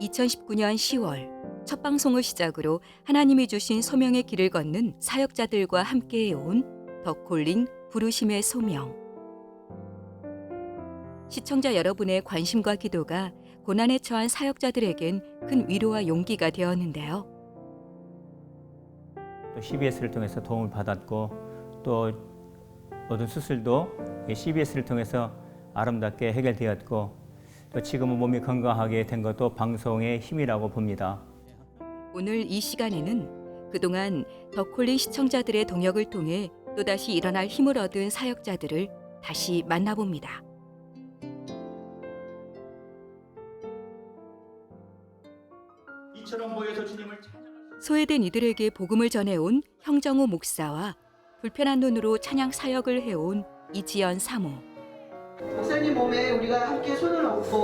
2019년 10월 첫 방송을 시작으로 하나님이 주신 소명의 길을 걷는 사역자들과 함께해온 더 콜링 부르심의 소명. 시청자 여러분의 관심과 기도가 고난에 처한 사역자들에겐 큰 위로와 용기가 되었는데요. 또 CBS를 통해서 도움을 받았고 또 모든 수술도 CBS를 통해서 아름답게 해결되었고 또 지금은 몸이 건강하게 된 것도 방송의 힘이라고 봅니다. 오늘 이 시간에는 그동안 더콜링 시청자들의 동역을 통해 또다시 일어날 힘을 얻은 사역자들을 다시 만나봅니다. 이처럼 모여서 주님을 소외된 이들에게 복음을 전해온 형정우 목사와 불편한 눈으로 찬양 사역을 해온 이지연 사모. 목사님 몸에 우리가 함께 손을 얹고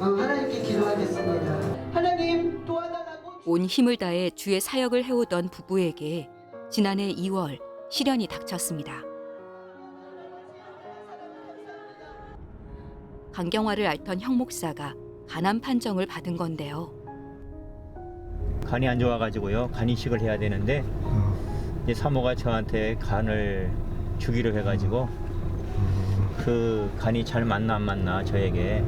어, 하나님께 기도하겠습니다. 하나님 도와달라고 온 힘을 다해 주의 사역을 해오던 부부에게 지난해 2월 시련이 닥쳤습니다. 강경화를 앓던 형 목사가 간암 판정을 받은 건데요. 간이 안 좋아가지고요. 간 이식을 해야 되는데 이제 사모가 저한테 간을 주기로 해가지고 그 간이 잘 맞나 안 맞나 저에게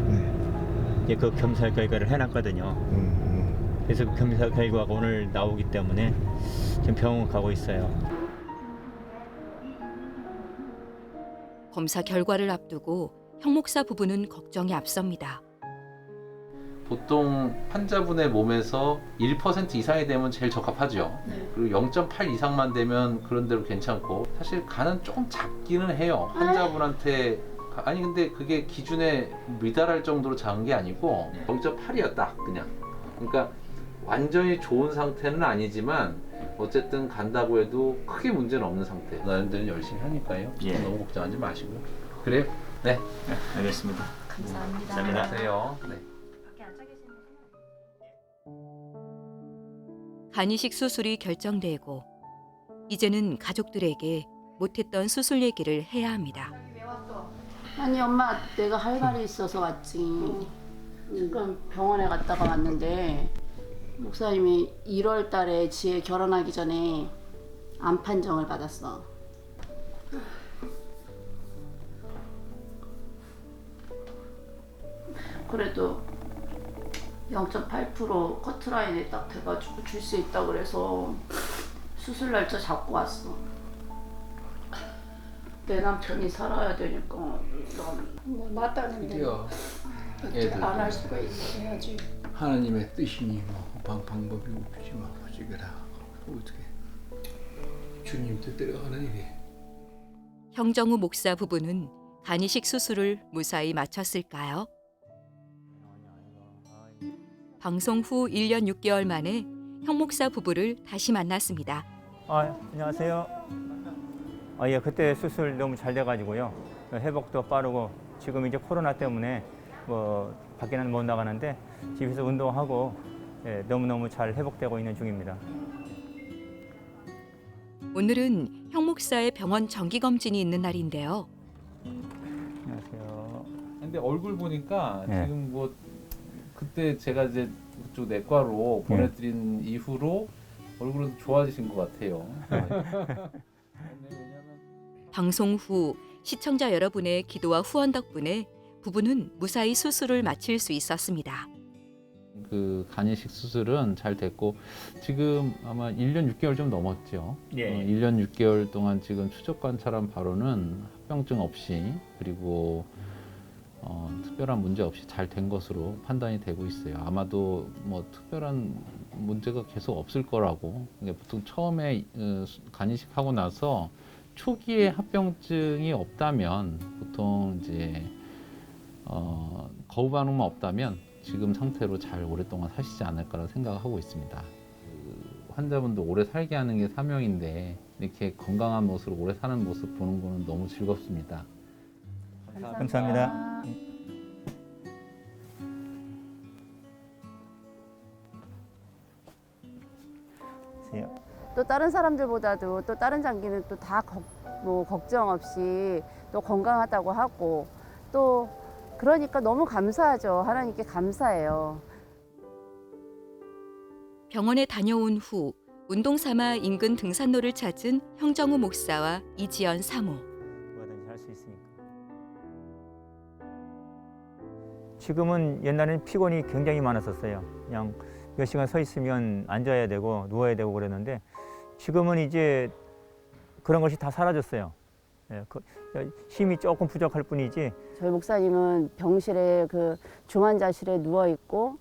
이제 그 검사 결과를 해놨거든요. 그래서 그 검사 결과가 오늘 나오기 때문에 지금 병원 가고 있어요. 검사 결과를 앞두고 형 목사 부부는 걱정이 앞섭니다. 보통 환자분의 몸에서 1% 이상이 되면 제일 적합하죠. 그리고 0.8 이상만 되면 그런 대로 괜찮고 사실 간은 조금 작기는 해요. 환자분한테 가- 아니 근데 그게 기준에 미달할 정도로 작은 게 아니고 0.8이었다 그냥. 그러니까 완전히 좋은 상태는 아니지만 어쨌든 간다고 해도 크게 문제는 없는 상태. 나름대로 열심히 하니까요. 예. 너무 걱정하지 마시고요. 그래요? 네. 네, 알겠습니다. 감사합니다. 감사합니다. 안녕하세요. 네. 간이식 수술이 결정되고 이제는 가족들에게 못했던 수술 얘기를 해야 합니다. 아니 엄마 내가 할 말이 있어서 왔지. 지금 병원에 갔다가 왔는데 목사님이 1월 달에 지혜 결혼하기 전에 암 판정을 받았어. 그래도 0.8% 커트라인에 딱 돼가지고 줄 수 있다 그래서 수술 날짜 잡고 왔어. 내 남편이 살아야 되니까 난뭐 맞다는데 드디어 어떻게 안할 수가 있어야지. 하나님의 뜻이니 뭐 방, 방법이 없지만 어찌거나 어떻게 주님 뜻대로 하는 일이 형정우 목사 부부는 간이식 수술을 무사히 마쳤을까요? 방송 후 1년 6개월 만에 형 목사 부부를 다시 만났습니다. 아, 안녕하세요. 아, 예, 그때 수술 너무 잘 돼가지고요. 회복도 빠르고 지금 이제 코로나 때문에 뭐 밖에는 못 나가는데 집에서 운동하고 예, 너무너무 잘 회복되고 있는 중입니다. 오늘은 형 목사의 병원 정기 검진이 있는 날인데요. 안녕하세요. 근데 얼굴 보니까 네. 지금 뭐 그때 제가 이제 그쪽 내과로 네. 보내드린 이후로 얼굴은 좋아지신 것 같아요. 방송 후 시청자 여러분의 기도와 후원 덕분에 부부는 무사히 수술을 마칠 수 있었습니다. 그 간이식 수술은 잘 됐고 지금 아마 1년 6개월 좀 넘었죠. 예. 어, 1년 6개월 동안 지금 추적 관찰한 바로는 합병증 없이 그리고 어, 특별한 문제 없이 잘 된 것으로 판단이 되고 있어요. 아마도 뭐 특별한 문제가 계속 없을 거라고. 보통 처음에 어, 수- 간이식하고 나서 초기에 합병증이 없다면 보통 이제 어, 거부 반응만 없다면 지금 상태로 잘 오랫동안 사시지 않을까라고 생각하고 있습니다. 그 환자분도 오래 살게 하는 게 사명인데 이렇게 건강한 모습으로 오래 사는 모습 보는 거는 너무 즐겁습니다. 감사합니다. 안녕하세요. 또 다른 사람들보다도 또 다른 장기는 또 다 뭐 걱정 없이 또 건강하다고 하고 또 그러니까 너무 감사하죠. 하나님께 감사해요. 병원에 다녀온 후 운동 삼아 인근 등산로를 찾은 형정우 목사와 이지연 사모. 지금은 옛날에는 피곤이 굉장히 많았었어요. 그냥 몇 시간 서 있으면 앉아야 되고 누워야 되고 그랬는데 지금은 이제 그런 것이 다 사라졌어요. 예, 그, 힘이 조금 부족할 뿐이지 저희 목사님은 병실에 그 중환자실에 누워 있고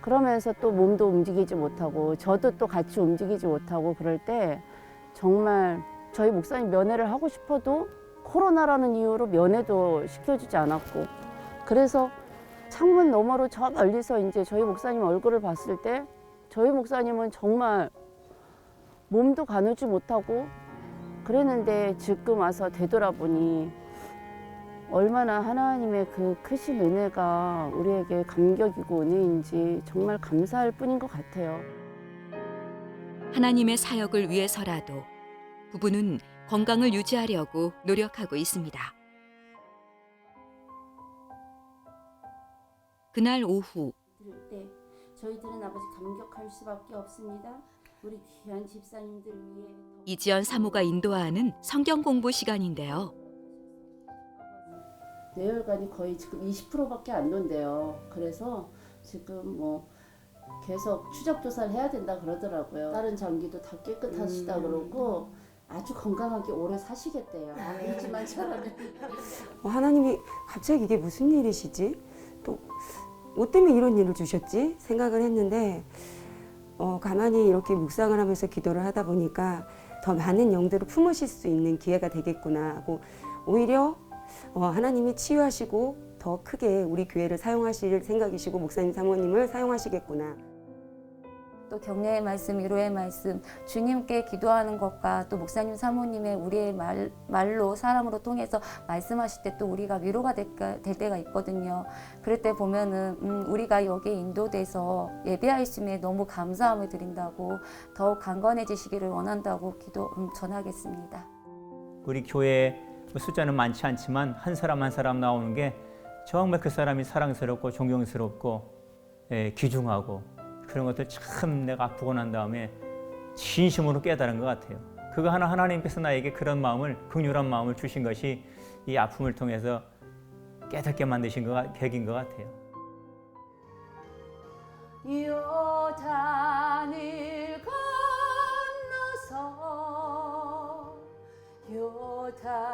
그러면서 또 몸도 움직이지 못하고 저도 또 같이 움직이지 못하고 그럴 때 정말 저희 목사님 면회를 하고 싶어도 코로나라는 이유로 면회도 시켜주지 않았고 그래서 창문 너머로 저 멀리서 이제 저희 목사님 얼굴을 봤을 때 저희 목사님은 정말 몸도 가누지 못하고 그랬는데 지금 와서 되돌아보니 얼마나 하나님의 그 크신 은혜가 우리에게 감격이고 은혜인지 정말 감사할 뿐인 것 같아요. 하나님의 사역을 위해서라도 부부는 건강을 유지하려고 노력하고 있습니다. 그날 오후 때 저희들은 아버지 감격할 수밖에 없습니다. 우리 귀한 집사님들 위해 이지연 사모가 인도하는 성경 공부 시간인데요. 뇌혈관이 거의 지금 20%밖에 안 논대요. 그래서 지금 뭐 계속 추적 조사를 해야 된다 그러더라고요. 다른 장기도 다 깨끗하시다 그러고 아주 건강하게 오래 사시겠대요. 아니지만 사람이 어, 하나님이 갑자기 이게 무슨 일이시지? 또 뭐 때문에 이런 일을 주셨지? 생각을 했는데 어, 가만히 이렇게 묵상을 하면서 기도를 하다 보니까 더 많은 영들을 품으실 수 있는 기회가 되겠구나 하고 오히려 어, 하나님이 치유하시고 더 크게 우리 교회를 사용하실 생각이시고 목사님 사모님을 사용하시겠구나. 또 격려의 말씀, 위로의 말씀, 주님께 기도하는 것과 또 목사님 사모님의 우리의 말, 말로 사람으로 통해서 말씀하실 때 또 우리가 위로가 될, 될 때가 있거든요. 그럴 때 보면은 음, 우리가 여기에 인도돼서 예배하심에 너무 감사함을 드린다고 더욱 강건해지시기를 원한다고 기도 음, 전하겠습니다. 우리 교회 숫자는 많지 않지만 한 사람 한 사람 나오는 게 정말 그 사람이 사랑스럽고 존경스럽고 예, 귀중하고 그런 것들 참 내가 아프고 난 다음에 진심으로 깨달은 것 같아요. 그거 하나 하나님께서 나에게 그런 마음을 극률한 마음을 주신 것이 이 아픔을 통해서 깨닫게 만드신 것, 같- 벽인 것 같아요. 요단을 건너서 요단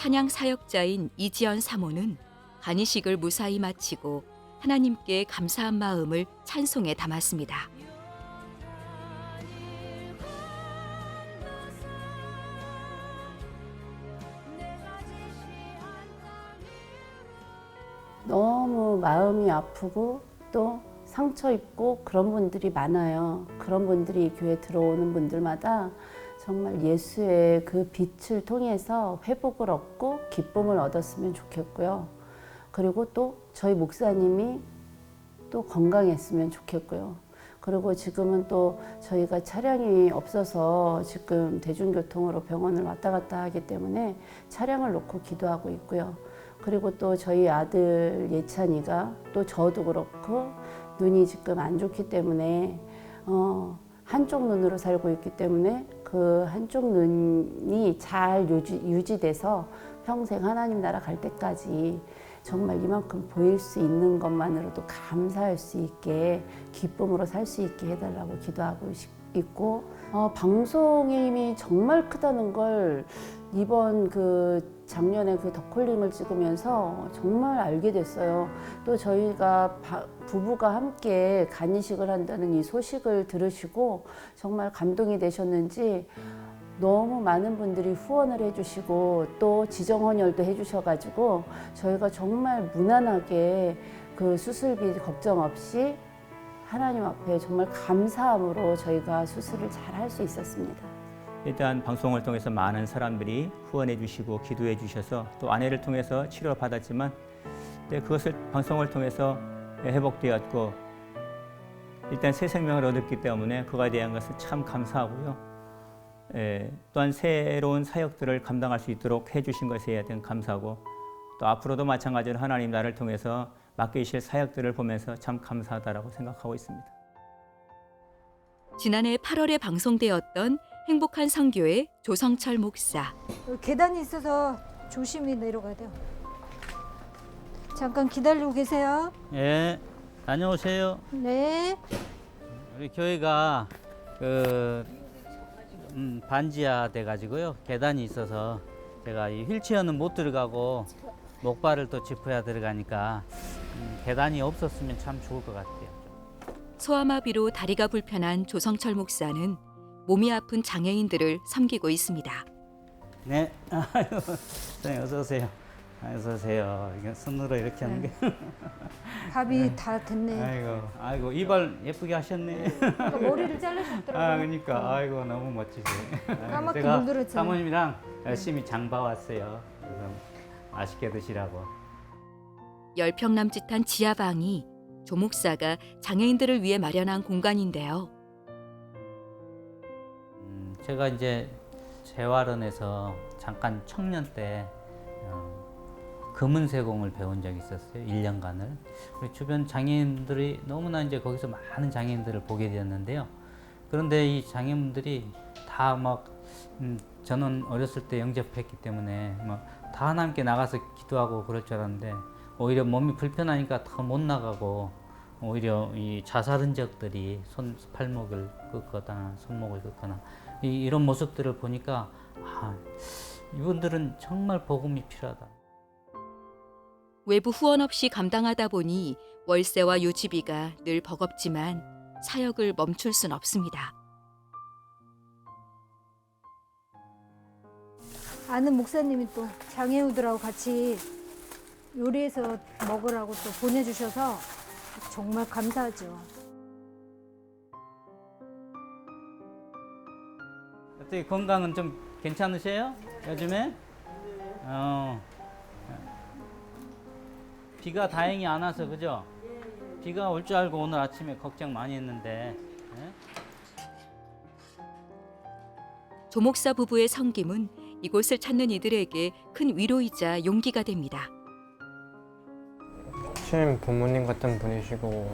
찬양 사역자인 이지연 사모는 간이식을 무사히 마치고 하나님께 감사한 마음을 찬송에 담았습니다. 너무 마음이 아프고 또 상처 입고 그런 분들이 많아요. 그런 분들이 교회 들어오는 분들마다 정말 예수의 그 빛을 통해서 회복을 얻고 기쁨을 얻었으면 좋겠고요. 그리고 또 저희 목사님이 또 건강했으면 좋겠고요. 그리고 지금은 또 저희가 차량이 없어서 지금 대중교통으로 병원을 왔다 갔다 하기 때문에 차량을 놓고 기도하고 있고요. 그리고 또 저희 아들 예찬이가 또 저도 그렇고 눈이 지금 안 좋기 때문에 어, 한쪽 눈으로 살고 있기 때문에 그 한쪽 눈이 잘 유지, 유지돼서 평생 하나님 나라 갈 때까지 정말 이만큼 보일 수 있는 것만으로도 감사할 수 있게 기쁨으로 살 수 있게 해달라고 기도하고 싶- 있고 어, 방송의 힘이 정말 크다는 걸 이번 그 작년에 그 더콜링을 찍으면서 정말 알게 됐어요. 또 저희가 바- 부부가 함께 간이식을 한다는 이 소식을 들으시고 정말 감동이 되셨는지 너무 많은 분들이 후원을 해주시고 또 지정 헌혈도 해주셔가지고 저희가 정말 무난하게 그 수술비 걱정 없이 하나님 앞에 정말 감사함으로 저희가 수술을 잘 할 수 있었습니다. 일단 방송을 통해서 많은 사람들이 후원해 주시고 기도해 주셔서 또 아내를 통해서 치료를 받았지만 네, 그것을 방송을 통해서 회복되었고 일단 새 생명을 얻었기 때문에 그거에 대한 것을 참 감사하고요. 예, 또한 새로운 사역들을 감당할 수 있도록 해주신 것에 대한 감사하고 또 앞으로도 마찬가지로 하나님 나를 통해서 맡기실 사역들을 보면서 참 감사하다라고 생각하고 있습니다. 지난해 8월에 방송되었던 행복한 성교의 조성철 목사. 계단이 있어서 조심히 내려가야 돼요. 잠깐 기다리고 계세요. 예, 다녀오세요. 네. 우리 교회가 그 음, 반지하 돼가지고요 계단이 있어서 제가 이 휠체어는 못 들어가고 목발을 또 짚어야 들어가니까 음, 계단이 없었으면 참 좋을 것 같아요. 소아마비로 다리가 불편한 조성철 목사는 몸이 아픈 장애인들을 섬기고 있습니다. 네, 아유, 선생님 어서 오세요. 아, 어서 오세요. 이거 손으로 이렇게 하는 게. 밥이 다 됐네. 아이고, 아이고 이발 예쁘게 하셨네. 그러니까 머리를 자르셨더라고요. 아, 그러니까 아이고 너무 멋지세요. 까맣게 제가 물들었잖아요. 사모님이랑 열심히 장 봐왔어요. 그래서 맛있게 드시라고. 열평 남짓한 지하방이 조 목사가 장애인들을 위해 마련한 공간인데요. 음, 제가 이제 재활원에서 잠깐 청년 때 어, 금은세공을 배운 적이 있었어요. 1년간을. 우리 주변 장애인들이 너무나 이제 거기서 많은 장애인들을 보게 되었는데요. 그런데 이 장애인들이 다막 음, 저는 어렸을 때 영접했기 때문에 막다 하나님께 나가서 기도하고 그럴 줄 알았는데 오히려 몸이 불편하니까 더 못 나가고 오히려 이 자살 흔적들이 손 팔목을 긋거나 손목을 긋거나 이, 이런 모습들을 보니까 아, 이분들은 정말 복음이 필요하다. 외부 후원 없이 감당하다 보니 월세와 유지비가 늘 버겁지만 사역을 멈출 순 없습니다. 아는 목사님이 또 장애우들하고 같이 요리해서 먹으라고 또 보내주셔서 정말 감사하죠. 어떻게 건강은 좀 괜찮으세요? 요즘에? 어. 비가 다행히 안 와서 그죠? 비가 올 줄 알고 오늘 아침에 걱정 많이 했는데. 예? 조 목사 부부의 섬김은 이곳을 찾는 이들에게 큰 위로이자 용기가 됩니다. 신 부모님 같은 분이시고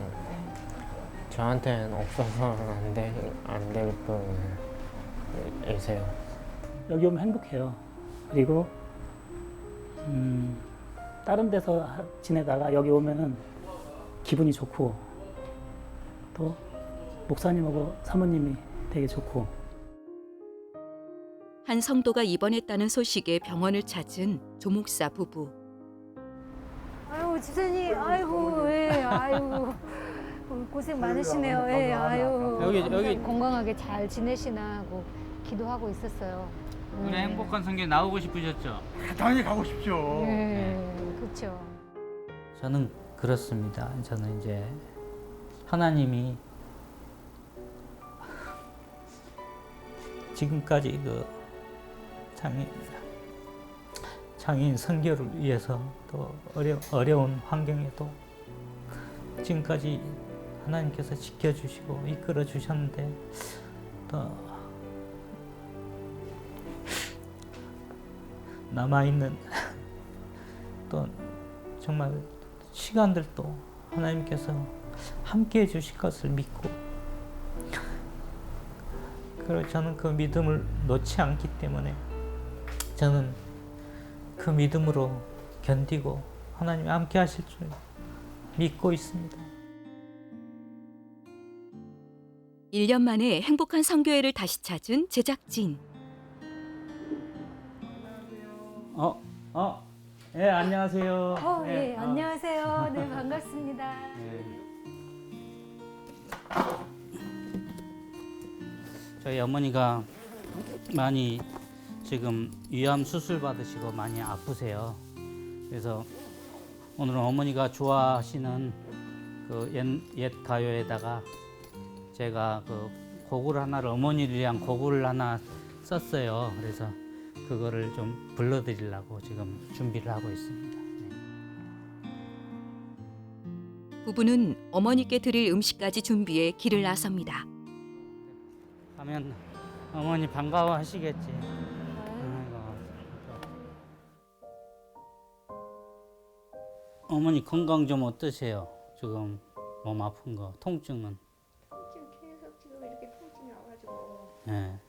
저한테는 없어서는 안, 돼, 안될분 이세요. 여기 오면 행복해요. 그리고 음, 다른 데서 하- 지내다가 여기 오면은 기분이 좋고 또 목사님하고 사모님이 되게 좋고 한 성도가 입원했다는 소식에 병원을 찾은 조 목사 부부. 아유 집사님, 아이고, 예, 아이고 고생 많으시네요. 예, 아유. 여기- 여기- 건강하게 잘 지내시나 하고 기도하고 있었어요. 우리 네. 행복한 성교 나오고 싶으셨죠? 당연히 가고 싶죠. 예, 그렇죠. 저는 그렇습니다. 저는 이제 하나님이 지금까지 그 장애인 장애인 선교를 위해서 또 어려, 어려운 환경에도 지금까지 하나님께서 지켜주시고 이끌어 주셨는데 또 남아있는 또 정말 시간들도 하나님께서 함께 해주실 것을 믿고 그리고 저는 그 믿음을 놓지 않기 때문에 저는 그 믿음으로 견디고 하나님이 함께 하실 줄 믿고 있습니다. 1년 만에 행복한 성교회를 다시 찾은 제작진. 어, 어, 예, 안녕하세요. 어, 예, 어. 안녕하세요. 네, 반갑습니다. 저희 어머니가 많이 지금 위암 수술 받으시고 많이 아프세요. 그래서 오늘은 어머니가 좋아하시는 그옛 가요에다가 제가 그 곡을 하나를 어머니를 위한 곡을 하나 썼어요. 그래서 그거를 좀 불러드리려고 지금 준비를 하고 있습니다. 부부는 어머니께 드릴 음식까지 준비해 길을 나섭니다. 하면 어머니 반가워하시겠지. 아이고. 어머니 건강 좀 어떠세요? 지금 몸 아픈 거, 통증은? 지금 계속 지금 이렇게 통증이 와가지고 예.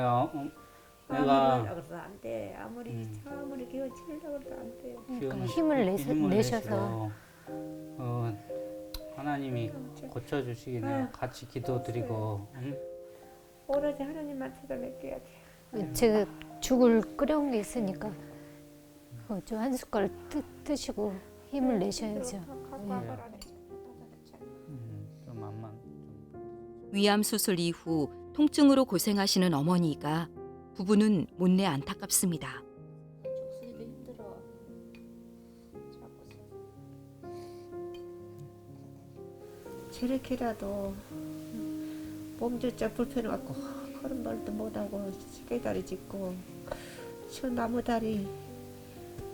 내가 어, 아무리 내가 하려고 해도 안 돼. 아무리 음. 아무리 기운 치려고 해도 안 돼. 기운을 힘을 내서- 힘을 내셔서. 내시고, 어, 하나님이 고쳐 주시기 내가 아유, 같이 기도드리고 응? 오로지 하나님한테도 맡겨야 돼. 제가 죽을 끓여온 게 있으니까 그거 좀 한 숟갈 뜨, 뜨시고 힘을 내셔야죠. 갖고 예. 와봐라. 음, 좀 암만 위암 수술 이후 통증으로 고생하시는 어머니가 부부는 못내 안타깝습니다. 죽수기도 힘들어. 저렇게라도 몸조차 불편해갖고 걸음걸이도 못하고 시계다리 짚고 저 나무다리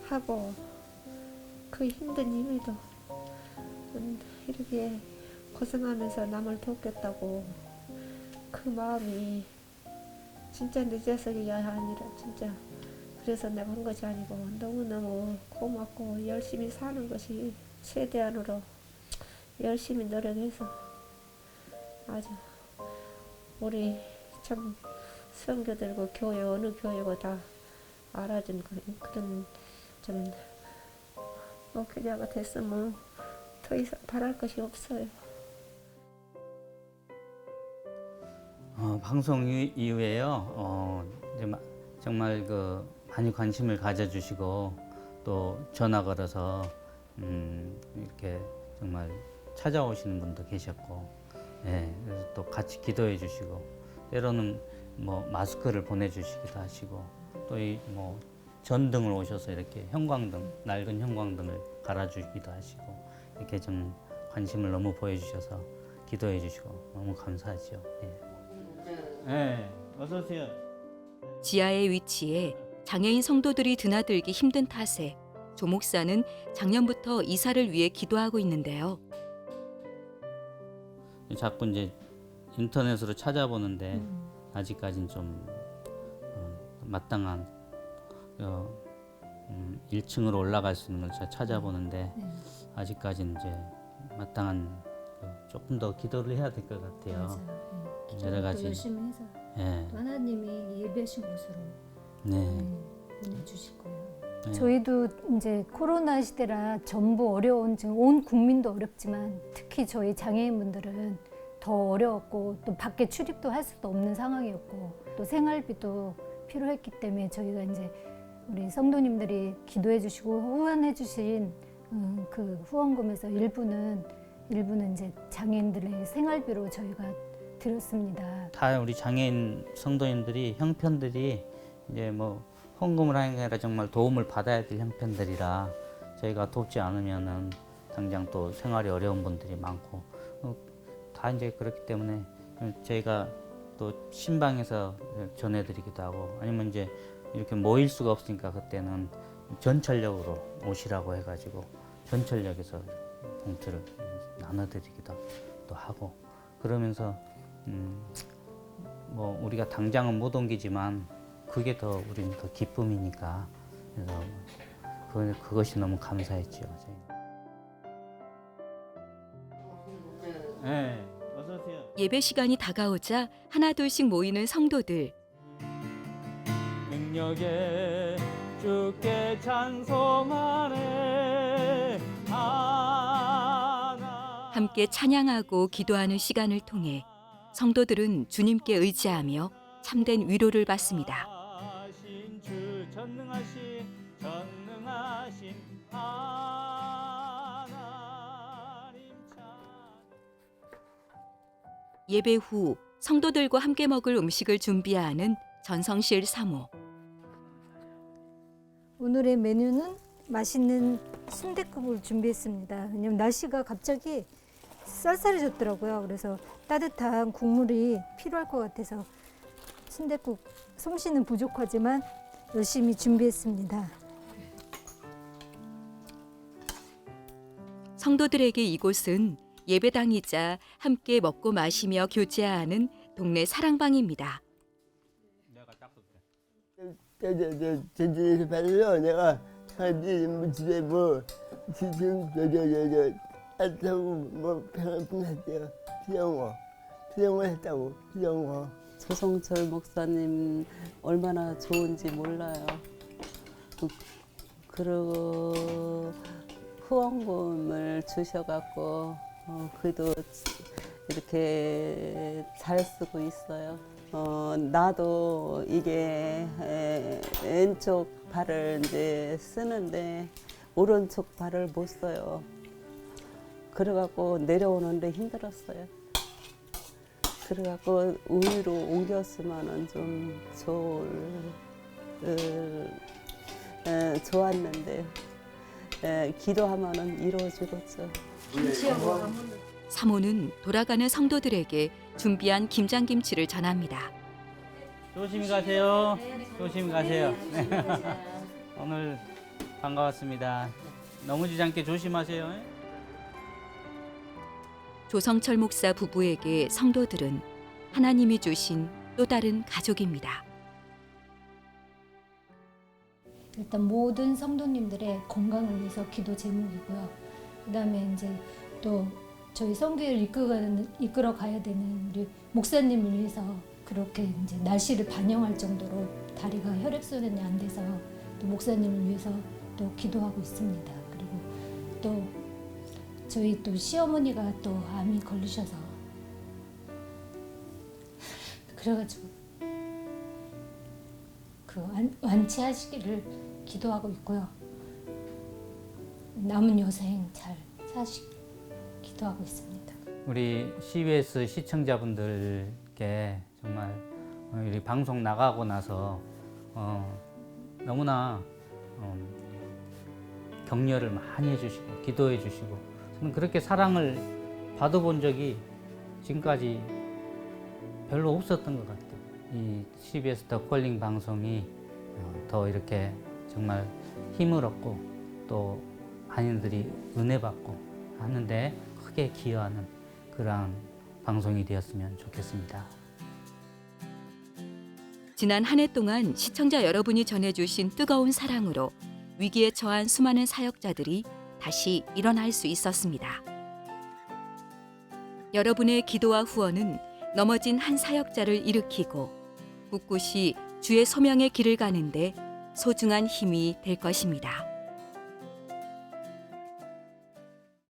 하고 그 힘든 힘에도 음, 이렇게 고생하면서 남을 돕겠다고 그 마음이 진짜 늦어서야 아니라 진짜 그래서 내가 한 것이 아니고 너무너무 고맙고 열심히 사는 것이 최대한으로 열심히 노력해서 아주 우리 참 성교들고 교회 어느 교회고 다 알아준 그- 그런 좀 목회자가 됐으면 더 이상 바랄 것이 없어요. 어, 방송 이- 이후에요. 어, 정말 그 많이 관심을 가져주시고 또 전화 걸어서 음, 이렇게 정말 찾아오시는 분도 계셨고, 예, 그래서 또 같이 기도해 주시고 때로는 뭐 마스크를 보내주시기도 하시고 또 이 뭐 전등을 오셔서 이렇게 형광등 낡은 형광등을 갈아주기도 하시고 이렇게 좀 관심을 너무 보여주셔서 기도해 주시고 너무 감사하죠. 예. 네, 어서 오세요. 지하의 위치에 장애인 성도들이 드나들기 힘든 탓에 조 목사는 작년부터 이사를 위해 기도하고 있는데요. 자꾸 이제 인터넷으로 찾아보는데 아직까지는 좀 어, 마땅한 어, 음, 1층으로 올라갈 수 있는 걸 자- 찾아보는데 아직까지는 이제 마땅한 그 조금 더 기도를 해야 될 것 같아요. 여러 가지 열심히 해서 예, 또 하나님이 예배하신 곳으로 네, 보내주실 거예요. 네. 저희도 이제 코로나 시대라 전부 어려운 지금 온 국민도 어렵지만 특히 저희 장애인분들은 더 어려웠고 또 밖에 출입도 할 수도 없는 상황이었고 또 생활비도 필요했기 때문에 저희가 이제 우리 성도님들이 기도해 주시고 후원해 주신 음, 그 후원금에서 일부는 일부는 이제 장애인들의 생활비로 저희가 드렸습니다. 다 우리 장애인 성도님들이 형편들이 이제 뭐 헌금을 하는 게 아니라 정말 도움을 받아야 될 형편들이라 저희가 돕지 않으면은 당장 또 생활이 어려운 분들이 많고 어, 다 이제 그렇기 때문에 저희가 또 신방에서 전해드리기도 하고 아니면 이제 이렇게 모일 수가 없으니까 그때는 전철역으로 오시라고 해가지고 전철역에서 봉투를 나눠드리기도 또 하고 그러면서 음, 뭐 우리가 당장은 못 옮기지만 그게 더 우리는 더 기쁨이니까 그래서 그, 그것이 너무 감사했죠. 네, 어서 오세요. 예배 시간이 다가오자 하나둘씩 모이는 성도들. 능력에 주께 찬송하네 함께 찬양하고 기도하는 시간을 통해 성도들은 주님께 의지하며 참된 위로를 받습니다. 예배 후 성도들과 함께 먹을 음식을 준비하는 전성실 사모. 오늘의 메뉴는 맛있는 순댓국을 준비했습니다. 왜냐면 날씨가 갑자기 쌀쌀해졌더라고요. 그래서 따뜻한 국물이 필요할 것 같아서 순댓국 솜씨는 부족하지만 열심히 준비했습니다. 성도들에게 이곳은 예배당이자 함께 먹고 마시며 교제하는 동네 사랑방입니다. 저, 저, 저, 전진에서 받아서 내가 어디 집에 뭐 지금 저저저저 뭐 평안평안해요. 비영어 비영어 했다고 비영어. 조성철 목사님 얼마나 좋은지 몰라요. 그, 그리고 후원금을 주셔갖고 어, 그도 이렇게 잘 쓰고 있어요. 어, 나도 이게 에, 왼쪽 발을 이제 쓰는데 오른쪽 발을 못 써요. 그래갖고 내려오는데 힘들었어요. 그래갖고 우위로 옮겼으면은 좀 좋을 어, 에, 좋았는데 에, 기도하면은 이루어지겠죠. 사모는 돌아가는 성도들에게 준비한 김장김치를 전합니다. 조심히 가세요. 조심히 가세요. 네. 오늘 반가웠습니다. 넘어지지 않게 조심하세요. 조성철 목사 부부에게 성도들은 하나님이 주신 또 다른 가족입니다. 일단 모든 성도님들의 건강을 위해서 기도 제목이고요. 그다음에 이제 또 저희 성교회를 이끌어가는 이끌어 가야 되는 우리 목사님을 위해서 그렇게 이제 날씨를 반영할 정도로 다리가 혈액순환이 안 돼서 또 목사님을 위해서 또 기도하고 있습니다. 그리고 또 저희 또 시어머니가 또 암이 걸리셔서 그래가지고 그 완, 완치하시기를 기도하고 있고요. 남은 여생 잘 사시길 기도하고 있습니다. 우리 CBS 시청자분들께 정말 어, 우리 방송 나가고 나서 어, 너무나 어, 격려를 많이 해주시고 기도해 주시고 저는 그렇게 사랑을 받아본 적이 지금까지 별로 없었던 것 같아요. 이 CBS 더 콜링 방송이 어, 더 이렇게 정말 힘을 얻고 또 많이들이 은혜 받고 하는데 크게 기여하는 그러한 방송이 되었으면 좋겠습니다. 지난 한 해 동안 시청자 여러분이 전해주신 뜨거운 사랑으로 위기에 처한 수많은 사역자들이 다시 일어날 수 있었습니다. 여러분의 기도와 후원은 넘어진 한 사역자를 일으키고 꿋꿋이 주의 소명의 길을 가는데 소중한 힘이 될 것입니다.